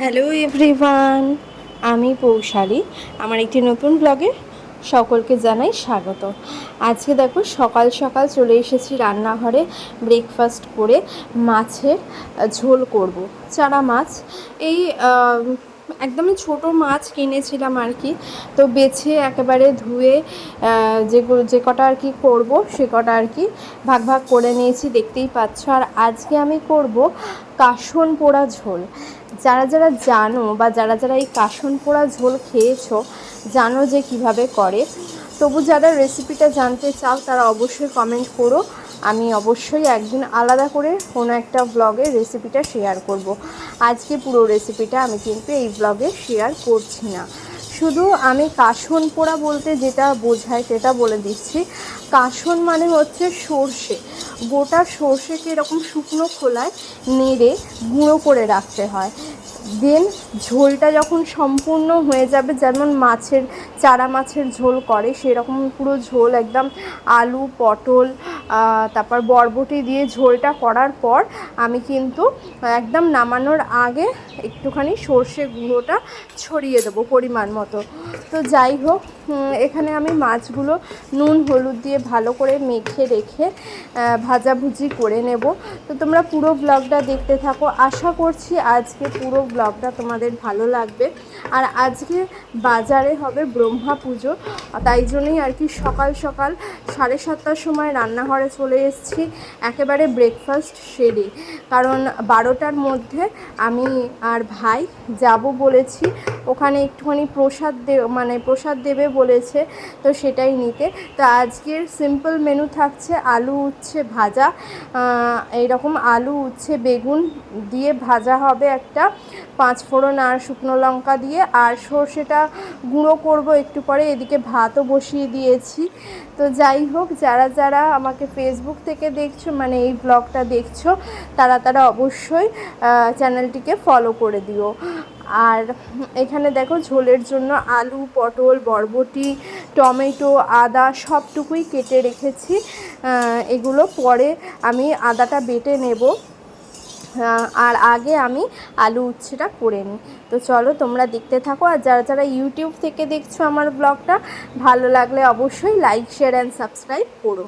Hello everyone আমি পৌশালী। আমার একটি নতুন ব্লগে সকলকে জানাই স্বাগত। আজকে দেখো, সকাল সকাল চলে এসেছি রান্নাঘরে ব্রেকফাস্ট করে মাছের ঝোল করব। চারা মাছ। এই একদমই ছোট মাছ কিনেছিলাম আর কি। তো বেছে একেবারে ধুয়ে যেগুলো যে কটা আর কি করব সে কটা আর কি ভাগ ভাগ করে নিয়েছি, দেখতেই পাচ্ছ। আর আজকে আমি করব কাসন পোড়া ঝোল। যারা যারা জানো বা যারা যারা এই কাসন পোড়া ঝোল খেয়েছো, জানো যে কীভাবে করে। তবু যারা রেসিপিটা জানতে চাও, তারা অবশ্যই কমেন্ট করো। আমি অবশ্যই একদিন আলাদা করে কোনো একটা ব্লগে রেসিপিটা শেয়ার করব। আজকে পুরো রেসিপিটা আমি কিন্তু এই ব্লগে শেয়ার করছি না। শুধু আমি কাসন পোড়া বলতে যেটা বোঝায় সেটা বলে দিচ্ছি। কাসন মানে হচ্ছে সর্ষে। গোটা সর্ষেকে এরকম শুকনো খোলায় নেড়ে গুঁড়ো করে রাখতে হয়। দেন ঝোলটা যখন সম্পূর্ণ হয়ে যাবে, যেমন মাছের, চারা মাছের ঝোল করে, সেরকম পুরো ঝোল একদম আলু, পটল তারপর বরবটি দিয়ে ঝোলটা করার পর আমি কিন্তু একদম নামানোর আগে একটুখানি সর্ষে গুঁড়োটা ছড়িয়ে দেবো পরিমাণ মতো। তো যাই হোক এখানে আমি মাছগুলো নুন, হলুদ দিয়ে ভালো করে মেখে রেখে ভাজাভুজি করে নেব। তো তোমরা পুরো ব্লগটা দেখতে থাকো। আশা করছি আজকে পুরো ব্লগটা তোমাদের ভালো লাগবে। আর আজকে বাজারে হবে ব্রহ্মা পুজো, তাই জন্যই আর কি সকাল সকাল সাড়ে সাতটার সময় রান্নাঘরে চলে এসেছি, একেবারে ব্রেকফাস্ট সেরে। কারণ বারোটার মধ্যে আমি আর ভাই যাব বলেছি, ওখানে একটুখানি প্রসাদ দে মানে প্রসাদ দেবে বলেছে, তো সেটাই নিতে। তো আজকের সিম্পল মেনু থাকছে আলু উচ্ছে ভাজা এইরকম আলু উচ্ছে বেগুন দিয়ে ভাজা হবে একটা। পাঁচ ফোড়ন আর শুকনো লঙ্কা দিয়ে, আর সর্ষেটা গুঁড়ো করব একটু পরে, এদিকে ভাতও বসিয়ে দিয়েছি। তো যাই হোক, যারা যারা আমাকে ফেসবুক থেকে দেখছ মানে এই ব্লগটা দেখছ, তারা তারা অবশ্যই চ্যানেলটিকে ফলো করে দিও। আর এখানে দেখো ঝোলের জন্য আলু, পটল, বরবটি, টমেটো, আদা সবটুকুই কেটে রেখেছি। এগুলো পরে আমি আদাটা বেটে নেব। আর আগে আমি আলু উচ্ছেটা করে নিই। তো চলো তোমরা দেখতে থাকো, আর যারা যারা ইউটিউব থেকে দেখছ আমার ব্লগটা, ভালো লাগলে অবশ্যই লাইক শেয়ার অ্যান্ড সাবস্ক্রাইব করো।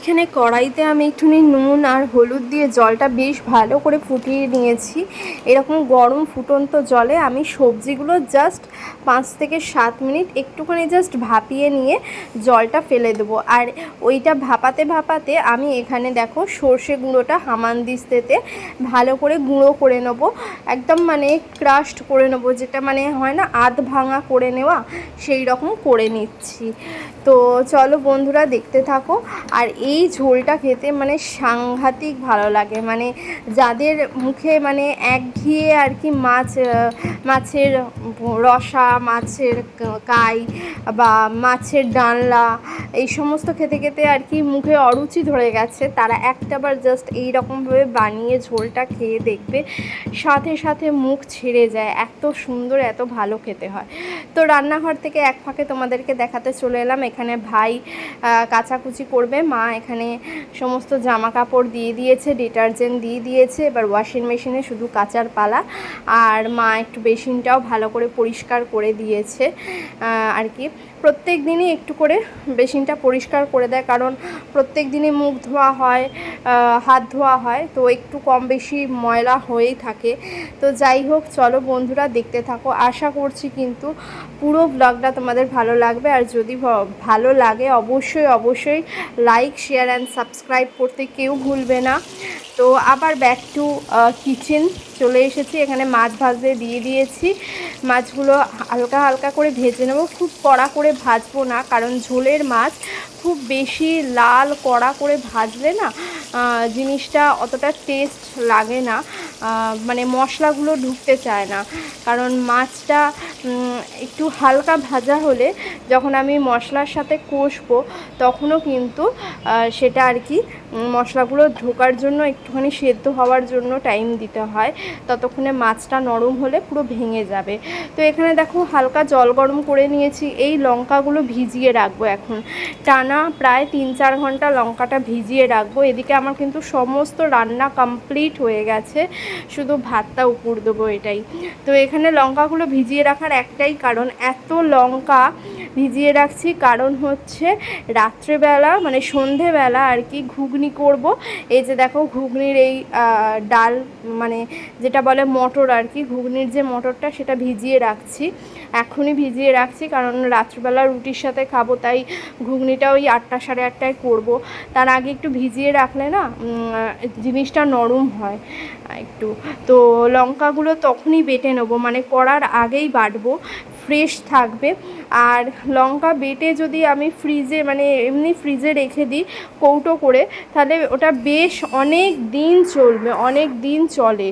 এখানে কড়াইতে আমি একটুখানি নুন আর হলুদ দিয়ে জলটা বেশ ভালো করে ফুটিয়ে নিয়েছি। এরকম গরম ফুটন্ত জলে আমি সবজিগুলো জাস্ট পাঁচ থেকে সাত মিনিট একটুখানি জাস্ট ভাপিয়ে নিয়ে জলটা ফেলে দেবো। আর ওইটা ভাপাতে ভাপাতে আমি এখানে দেখো সর্ষে গুঁড়োটা হামান দিস্তেতে ভালো করে গুঁড়ো করে নেব। একদম মানে ক্রাশড করে নেব, যেটা মানে হয় না আধ ভাঙা করে নেওয়া, সেই রকম করে নিচ্ছি। তো চলো বন্ধুরা দেখতে থাকো। আর এই ঝোলটা খেতে মানে সাংঘাতিক ভালো লাগে। মানে যাদের মুখে মানে একঘিয়ে আর কি মাছ মাছের রসা, মাছের কাই বা মাছের ডানলা এই সমস্ত খেতে খেতে আর কি মুখে অরুচি ধরে গেছে। তারা একটাবার জাস্ট এই রকমভাবে বানিয়ে ঝোলটা খেয়ে দেখবে, সাথে সাথে মুখ ছেড়ে যায়। এত সুন্দর, এত ভালো খেতে হয়। তো রান্নাঘর থেকে এক ফাঁকে তোমাদেরকে দেখাতে চলে এলাম। এখানে ভাই কাচাকুচি করবে, মা এখানে সমস্ত জামা কাপড় দিয়ে দিয়েছে, ডিটারজেন্ট দিয়ে দিয়েছে, এবার ওয়াশিং মেশিনে শুধু কাচার পালা। আর মা একটু বেসিনটাও ভালো করে পরিষ্কার করে দিয়েছে আর কি। প্রত্যেক দিনই একটু করে বেসিনটা পরিষ্কার করে দেয়, কারণ প্রত্যেক দিনই মুখ ধোয়া হয় হাত ধোয়া হয়, তো একটু কম বেশি ময়লা হয়েই থাকে। তো যাই হোক, চলো বন্ধুরা দেখতে থাকো। আশা করছি কিন্তু পুরো ব্লগটা তোমাদের ভালো লাগবে। আর যদি ভালো লাগে, অবশ্যই অবশ্যই লাইক শেয়ার অ্যান্ড সাবস্ক্রাইব করতে কেউ ভুলবে না। তো আবার ব্যাক টু কিচেন চলে এসেছি। এখানে মাছ ভাজতে দিয়ে দিয়েছি। মাছগুলো হালকা হালকা করে ভেজে নেব। খুব কড়া করে ভাজবো না, কারণ ঝোলের মাছ খুব বেশি লাল কড়া করে ভাজলে না জিনিসটা অতটা টেস্ট লাগে না মানে মশলাগুলো ঢুকতে চায় না। কারণ মাছটা একটু হালকা ভাজা হলে যখন আমি মশলার সাথে কষবো, তখনও কিন্তু সেটা আর কি মশলাগুলো ঢোকার জন্য, একটুখানি সেদ্ধ হওয়ার জন্য টাইম দিতে হয়। ততক্ষণে মাছটা নরম হলে পুরো ভেঙে যাবে। তো এখানে দেখো হালকা জল গরম করে নিয়েছি, এই লঙ্কাগুলো ভিজিয়ে রাখব এখন। টানা প্রায় তিন চার ঘণ্টা লঙ্কাটা ভিজিয়ে রাখব। এদিকে আমার কিন্তু সমস্ত রান্না কমপ্লিট হয়ে গেছে। শুধু ভাতটা উপর দেবো এটাই। তো এখানে লঙ্কাগুলো ভিজিয়ে রাখার একটাই কারণ, এত লঙ্কা ভিজিয়ে রাখছি। কারণ হচ্ছে রাত্রেবেলা মানে সন্ধেবেলা আর কি ঘুগনি করব। এই যে দেখো ঘুগনির এই ডাল মানে যেটা বলে মটর আর কি, ঘুগনির যে মটরটা সেটা ভিজিয়ে রাখছি। এখনই ভিজিয়ে রাখছি, কারণ রাত্রিবেলা রুটির সাথে খাব, তাই ঘুগনিটা ওই আটটা সাড়ে আটটায় করব। তার আগে একটু ভিজিয়ে রাখলে না জিনিসটা নরম হয় একটু। তো লঙ্কাগুলো তখনই বেটে নেব মানে করার আগেই বাটবো, ফ্রেশ থাকবে। আর লঙ্কা বেটে যদি আমি ফ্রিজে মানে এমনি ফ্রিজে রেখে দিই কৌটো করে, তাহলে ওটা বেশ অনেক দিন চলবে, অনেক দিন চলে।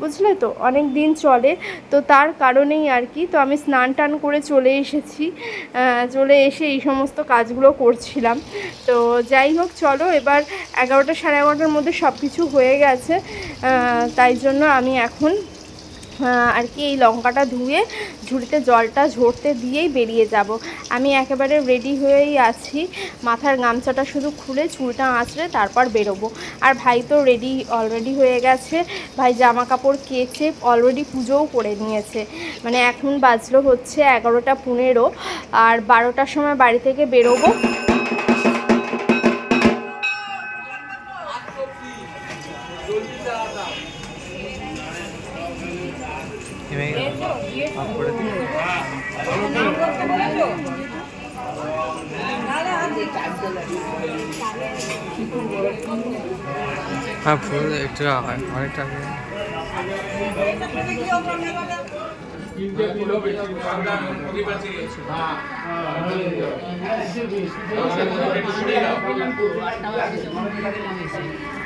বুঝলে তো? অনেক দিন চলে, তো তার কারণেই আর কি। তো আমি স্নান টান করে চলে এসেছি চলে এসে এই সমস্ত কাজগুলো করছিলাম। তো যাই হোক, চলো এবার এগারোটা সাড়ে এগারোটার মধ্যে সব কিছু হয়ে গেছে। তাই জন্য আমি এখন আর কি এই লঙ্কাটা ধুয়ে ঝুড়িতে জলটা ঝরতে দিয়েই বেরিয়ে যাব। আমি একেবারে রেডি হয়েই আছি। মাথার গামছাটা শুধু খুলে চুলটা আঁচড়ে তারপর বেরোবো। আর ভাই তো রেডি অলরেডি হয়ে গেছে। ভাই জামা কাপড় কেচে অলরেডি পুজোও করে নিয়েছে। মানে এখন বাজলো হচ্ছে এগারোটা পনেরো। আর বারোটার সময় বাড়ি থেকে বেরোবো। হ্যাঁ ফুল একটু অনেকটা আগে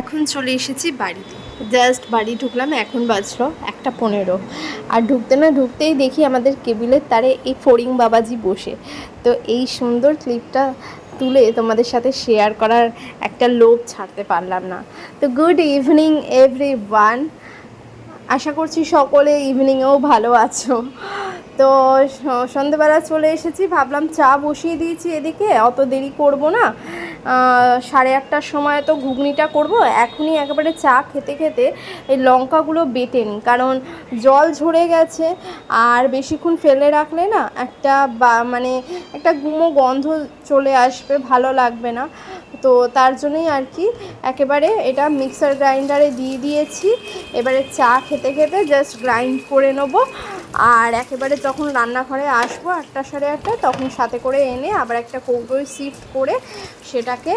এখন চলে এসেছি বাড়িতে। জাস্ট বাড়ি ঢুকলাম, এখন বাজলো একটা পনেরো। আর ঢুকতে না ঢুকতেই দেখি আমাদের কেবিলের তারে এই ফড়িং বাবাজি বসে। তো এই সুন্দর ক্লিপটা তুলে তোমাদের সাথে শেয়ার করার একটা লোভ ছাড়তে পারলাম না। তো গুড ইভিনিং এভরি ওয়ান আশা করছি সকলে ইভিনিংয়েও ভালো আছো। তো সন্ধেবেলা চলে এসেছি, ভাবলাম চা বসিয়ে দিয়েছি এদিকে, অত দেরি করব না। সাড়ে আটটার সময় তো ঘুগনিটা করব, এখনই একেবারে চা খেতে খেতে এই লঙ্কাগুলো বেটে নিই, কারণ জল ঝরে গেছে, আর বেশিক্ষণ ফেলে রাখলে না একটা বা মানে একটা গুমো গন্ধ চলে আসবে, ভালো লাগবে না। তো তার জন্যই আর কি, একেবারে এটা মিক্সার গ্রাইন্ডারে দিয়ে দিয়েছি, এবারে চা খেতে খেতে জাস্ট গ্রাইন্ড করে নেব আর একেবারে যখন রান্নাঘরে আসব আটটা সাড়ে আটটা, তখন সাথে করে এনে আবার একটা কৌটোয় শিফট করে সেটাকে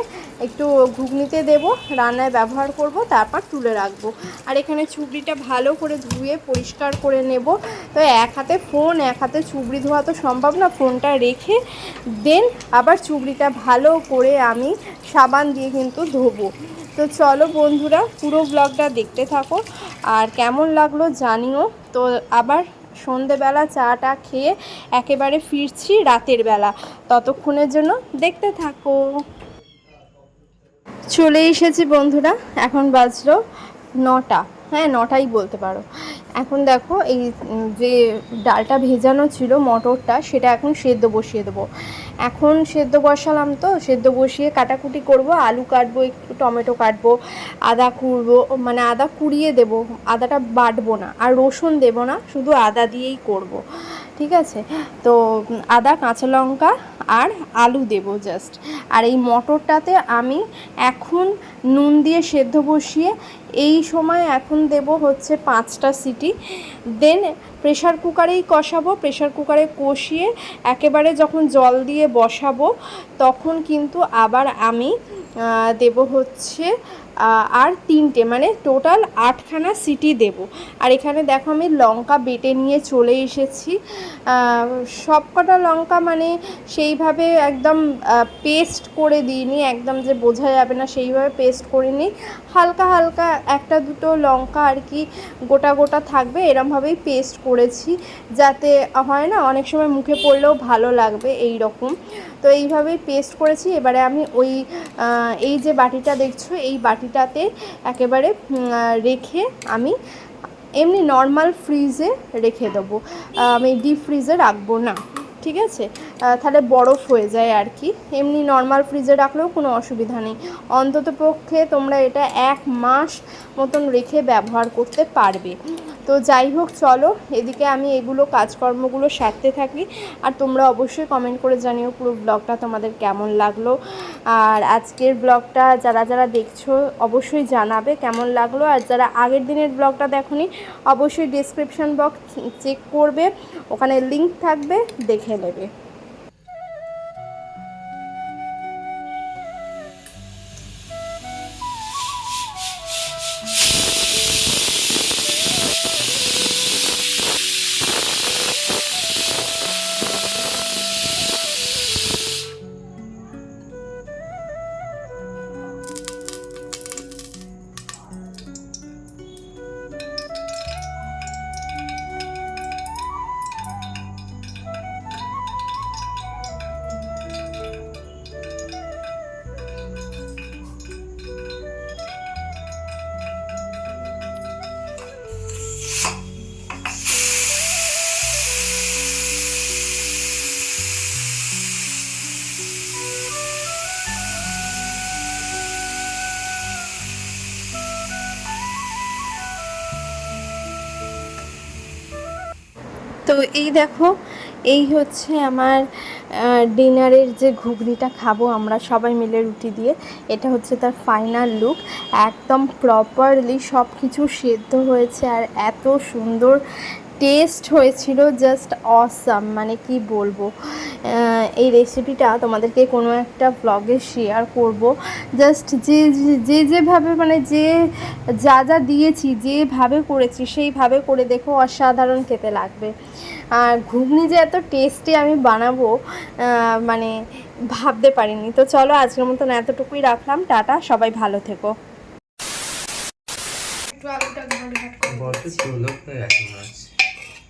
একটু ঘুগনিতে দেব, রান্নায় ব্যবহার করব, তারপর তুলে রাখব। আর এখানে চুবড়িটা ভালো করে ধুয়ে পরিষ্কার করে নেব। তো এক হাতে ফোন, এক হাতে চুবড়ি ধোয়া তো সম্ভব না, ফোনটা রেখে দেন আবার চুবড়িটা ভালো করে আমি সাবান দিয়ে কিন্তু ধোবো। তো চলো বন্ধুরা, পুরো ব্লগটা দেখতে থাকো। আর কেমন লাগল জানিও। তো আবার সন্ধেবেলা চাটা খেয়ে একেবারে ফিরছি রাতের বেলা। ততক্ষণের জন্য দেখতে থাকো। চলে এসেছি বন্ধুরা, এখন বাজলো নটা। হ্যাঁ নটাই বলতে পারো। এখন দেখো এই যে ডালটা ভেজানো ছিল মটরটা, সেটা এখন সেদ্ধ বসিয়ে দেবো। এখন সেদ্ধ বসালাম তো, সেদ্ধ বসিয়ে কাটাকুটি করব, আলু কাটবো, একটু টমেটো কাটবো, আদা কুড়বো মানে আদা কুড়িয়ে দেবো, আদাটা বাটবো না, আর রসুন দেবো না, শুধু আদা দিয়েই করব, ঠিক আছে? তো আদা, কাঁচা লঙ্কা আর আলু দেবো জাস্ট আর এই মটরটাতে আমি এখন নুন দিয়ে সেদ্ধ বসিয়ে এই সময় এখন দেব হচ্ছে পাঁচটা সিটি। দেন প্রেশার কুকারেই কষাবো প্রেশার কুকারে কষিয়ে একেবারে যখন জল দিয়ে বসাবো, তখন কিন্তু আবার আমি দেব হচ্ছে আর তিনটে মানে টোটাল আটখানা সিটি দেব। আর এখানে দেখো আমি লঙ্কা বেটে নিয়ে চলে এসেছি। সবকটা লঙ্কা মানে সেইভাবে একদম পেস্ট করে দিইনি, একদম যে বোঝা যাবে না, সেইভাবে পেস্ট করিনি। হালকা হালকা একটা দুটো লঙ্কা আর কি গোটা গোটা থাকবে, এরমভাবেই পেস্ট করেছি, যাতে হয় না অনেক সময় মুখে পড়লেও ভালো লাগবে এই রকম তো এইভাবেই পেস্ট করেছি, এবারে আমি ওই এই যে বাটিটা দেখছ, এই বাটিটাতে একেবারে রেখে আমি এমনি নর্মাল ফ্রিজে রেখে দেবো। আমি ডিপ ফ্রিজে রাখব না। ঠিক আছে? তাহলে বরফ হয়ে যায় আর কি। এমনি নর্মাল ফ্রিজে রাখলেও কোনো অসুবিধা নেই। অন্তত পক্ষে তোমরা এটা এক মাস মতন রেখে ব্যবহার করতে পারবে। তো যাই হোক, চলো, এদিকে আমি এগুলো কাজকর্মগুলো সারতে থাকি। আর তোমরা অবশ্যই কমেন্ট করে জানিও পুরো ব্লগটা তোমাদের কেমন লাগল। আর আজকের ব্লগটা যারা যারা দেখছ, অবশ্যই জানাবে কেমন লাগল। আর যারা আগের দিনের ব্লগটা দেখনি, অবশ্যই ডিসক্রিপশান বক্স চেক করবে। ওখানে লিঙ্ক থাকবে, দেখে নেবে। এই দেখো, এই হচ্ছে আমার ডিনারের যে ঘুগনিটা খাব আমরা সবাই মিলে রুটি দিয়ে, এটা হচ্ছে তার ফাইনাল লুক একদম প্রপারলি সব কিছু সেদ্ধ হয়েছে আর এত সুন্দর টেস্ট হয়েছিল জাস্ট অসাম মানে কি বলব? এই রেসিপিটা তোমাদেরকে কোনো একটা ব্লগে শেয়ার করব। জাস্ট যে যে- যে যেভাবে মানে যে যা যা দিয়েছি যেভাবে করেছি সেইভাবে করে দেখো অসাধারণ খেতে লাগবে। আর ঘুগনি যে এত টেস্টি আমি বানাবো মানে ভাবতে পারিনি। তো চলো আজকের মতন এতটুকুই রাখলাম। টাটা সবাই ভালো থেকো। একটু আলুটা ঘাট করে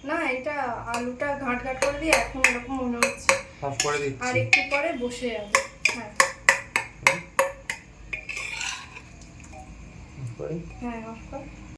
না এটা আলুটা ঘাট ঘাট করে দিয়ে এখন এরকম মনে হচ্ছে। হাফ করে আর একটু পরে বসে যাবে। হ্যাঁ। হ্যাঁ হাফ কর।